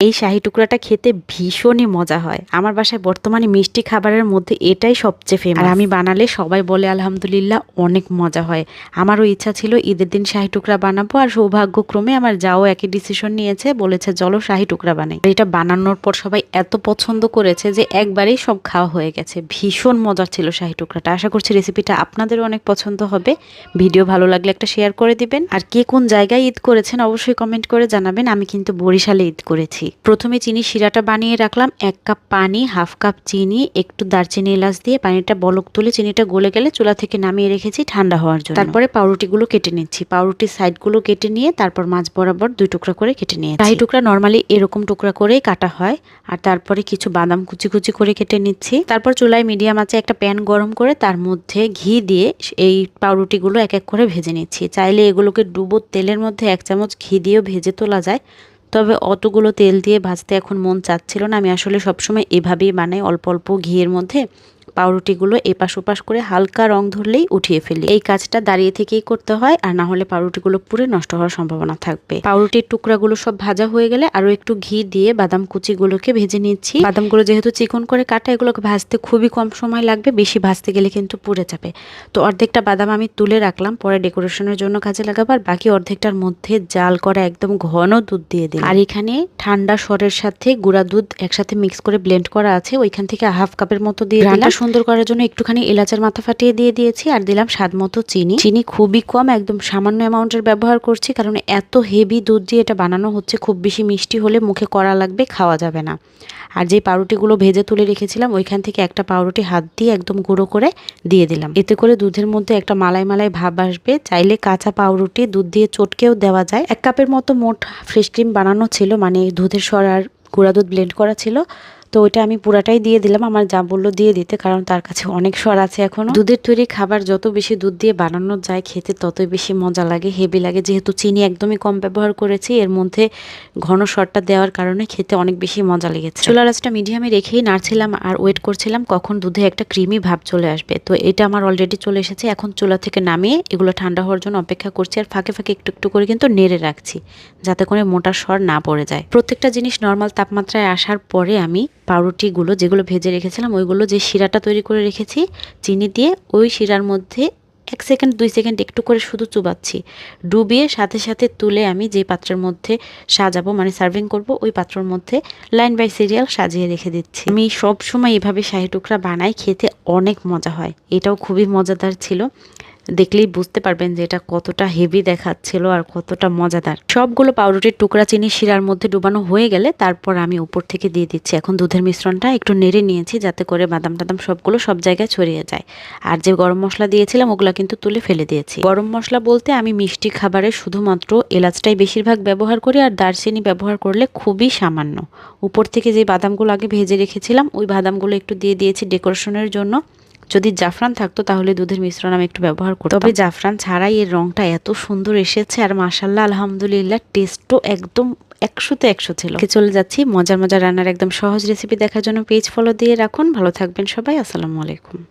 এই শাহি টুকরাটা খেতে ভীষণই মজা হয়। আমার বাসায় বর্তমানে মিষ্টি খাবারের মধ্যে এটাই সবচেয়ে ফেমাস আর আমি বানালে সবাই বলে, আলহামদুলিল্লাহ, অনেক মজা হয়। আমারও ইচ্ছা ছিল ঈদের দিন শাহি টুকরা বানাবো আর সৌভাগ্যক্রমে আমার যাও একই ডিসিশন নিয়েছে, বলেছে, চলো শাহি টুকরা বানাই। এটা বানানোর পর সবাই এত পছন্দ করেছে যে একবারেই সব খাওয়া হয়ে গেছে। ভীষণ মজার ছিল শাহি টুকরাটা। আশা করছি রেসিপিটা আপনাদেরও অনেক পছন্দ হবে। ভিডিও ভালো লাগলে একটা শেয়ার করে দিবেন। আর কে কোন জায়গায় ঈদ করেছেন অবশ্যই কমেন্ট করে জানাবেন। আমি কিন্তু বরিশালে ঈদ করেছি। প্রথমে চিনি শিরাটা বানিয়ে রাখলাম, এক কাপ পানি, হাফ কাপ চিনি, একটু দারচিনি এলাচ দিয়ে পানিটা বলক তুলে চিনিটা গলে গেলে চুলা থেকে নামিয়ে রেখেছি ঠান্ডা হওয়ার জন্য। তারপরে পাউরুটিগুলো কেটে নিচ্ছি। পাউরুটির সাইডগুলো কেটে নিয়ে তারপর মাছ বরাবর দুই টুকরা করে কেটে নিয়ে শাহি টুকরা নর্মালি এরকম টুকরা করেই কাটা হয়। আর তারপরে কিছু বাদাম কুচি কুচি করে কেটে নিচ্ছি। তারপর চুলায় মিডিয়াম আছে একটা প্যান গরম করে তার মধ্যে ঘি দিয়ে এই পাউরুটিগুলো এক এক করে ভেজে নিচ্ছি। চাইলে এগুলোকে ডুবো তেলের মধ্যে এক চামচ ঘি দিয়েও ভেজে তোলা যায়। তবে অতগুলো তেল দিয়ে ভাজতে এখন মন চাচ্ছিল না। আমি আসলে সবসময় এভাবেই বানাই, অল্প অল্প ঘিয়ের মধ্যে। পাউরুটিগুলো এপাশ ওপাশ করে হালকা রং ধরলেই উঠিয়ে ফেলি। এই কাজটা দাঁড়িয়ে থেকেই করতে হয়, আর না হলে পাউরুটিগুলো পুরো নষ্ট হওয়ার সম্ভাবনা থাকবে। পাউরুটির টুকরাগুলো সব ভাজা হয়ে গেলে আরও একটু ঘি দিয়ে বাদাম কুচিগুলোকে ভেজে নিচ্ছি। বাদামগুলো যেহেতু চিকন করে কাটা, এগুলোকে ভাজতে খুবই কম সময় লাগবে, বেশি ভাজতে গেলে কিন্তু পুড়ে যাবে। তো অর্ধেকটা বাদাম আমি তুলে রাখলাম, পরে ডেকোরেশনের জন্য কাজে লাগাবো, আর বাকি অর্ধেকটার মধ্যে জাল করা একদম ঘন দুধ দিয়ে দিই আর এখানে ঠান্ডা সরের সাথে গুঁড়া দুধ একসাথে মিক্স করে ব্লেন্ড করা আছে, ওইখান থেকে হাফ কাপের মতো দিয়ে দিলাম। সুন্দর করার জন্য একটুখানি এলাচের মাথা ফাটিয়ে দিয়ে দিয়েছি আর দিলাম স্বাদ মতো চিনি। চিনি খুবই কম, একদম সামান্য অ্যামাউন্টের ব্যবহার করছি কারণ এত হেভি দুধ দিয়ে এটা বানানো হচ্ছে, খুব বেশি মিষ্টি হলে মুখে করা লাগবে, খাওয়া যাবে না। আর যে পাউরুটিগুলো ভেজে তুলে রেখেছিলাম, ওইখান থেকে একটা পাউরুটি হাত দিয়ে একদম গুঁড়ো করে দিয়ে দিলাম। এতে করে দুধের মধ্যে একটা মালাই মালাই ভাব আসবে। চাইলে কাঁচা পাউরুটি দুধ দিয়ে চটকেও দেওয়া যায়। এক কাপের মতো মোট ফ্রেশ ক্রিম বানানো ছিল মানে দুধের সর আর গুঁড়া দুধ ব্লেন্ড করা ছিল। তো ওইটা আমি পুরাটাই দিয়ে দিলাম। আমার যা বলল দিয়ে দিতে, কারণ তার কাছে অনেক স্বর আছে এখনও। দুধের তৈরি খাবার যত বেশি দুধ দিয়ে বানানো যায় খেতে, ততই বেশি মজা লাগে, হেভি লাগে। যেহেতু চিনি একদমই কম ব্যবহার করেছি, এর মধ্যে ঘন স্বরটা দেওয়ার কারণে খেতে অনেক বেশি মজা লেগেছে। চুলা রাসটা মিডিয়ামে রেখেই নাড়ছিলাম আর ওয়েট করছিলাম কখন দুধে একটা ক্রিমি ভাব চলে আসবে। তো এটা আমার অলরেডি চলে এসেছে। এখন চুলা থেকে নামিয়ে এগুলো ঠান্ডা হওয়ার জন্য অপেক্ষা করছি আর ফাঁকে ফাঁকে একটু একটু করে কিন্তু নেড়ে রাখছি, যাতে করে মোটা স্বর না পড়ে যায়। প্রত্যেকটা জিনিস নর্মাল তাপমাত্রায় আসার পরে আমি পাউরুটিগুলো যেগুলো ভেজে রেখেছিলাম, ওইগুলো যে শিরাটা তৈরি করে রেখেছি, চিনি দিয়ে ওই শিরার মধ্যে এক সেকেন্ড, দুই সেকেন্ড একটু করে শুধু চুবাচ্ছি। ডুবিয়ে সাথে সাথে তুলে আমি যে পাত্রের মধ্যে সাজাবো মানে সার্ভিং করব, ওই পাত্রের মধ্যে লাইন বাই সিরিয়াল সাজিয়ে রেখে দিচ্ছি। আমি সব সময় এভাবে শাহি টুকরা বানাই, খেতে অনেক মজা হয়। এটাও খুবই মজাদার ছিল। দেখলেই বুঝতে পারবেন যে এটা কতটা হেভি দেখাচ্ছিল আর কতটা মজাদার। সবগুলো পাউরুটির টুকরা চিনি শিরার মধ্যে ডুবানো হয়ে গেলে তারপর আমি উপর থেকে দিয়ে দিচ্ছি। এখন দুধের মিশ্রণটা একটু নেড়ে নিয়েছি যাতে করে বাদাম টাদাম সবগুলো সব জায়গায় ছড়িয়ে যায়। আর যে গরম মশলা দিয়েছিলাম ওগুলো কিন্তু তুলে ফেলে দিয়েছি। গরম মশলা বলতে আমি মিষ্টি খাবারে শুধুমাত্র এলাচটাই বেশিরভাগ ব্যবহার করি আর দারচিনি ব্যবহার করলে খুবই সামান্য। উপর থেকে যে বাদামগুলো আগে ভেজে রেখেছিলাম, ওই বাদামগুলো একটু দিয়ে দিয়েছি ডেকোরেশনের জন্য। যদি জাফরান থাকতো তাহলে দুধের মিশ্রণ আমি একটু ব্যবহার করতাম। তবে জাফরান ছাড়াই এর রংটা এত সুন্দর এসেছে আর মাসাল্লাহ আলহামদুলিল্লাহ টেস্টও একদম একশোতে একশো ছিল। চলে যাচ্ছি মজার মজার রান্নার একদম সহজ রেসিপি দেখার জন্য। পেজ ফলো দিয়ে রাখুন। ভালো থাকবেন সবাই। আসসালামু আলাইকুম।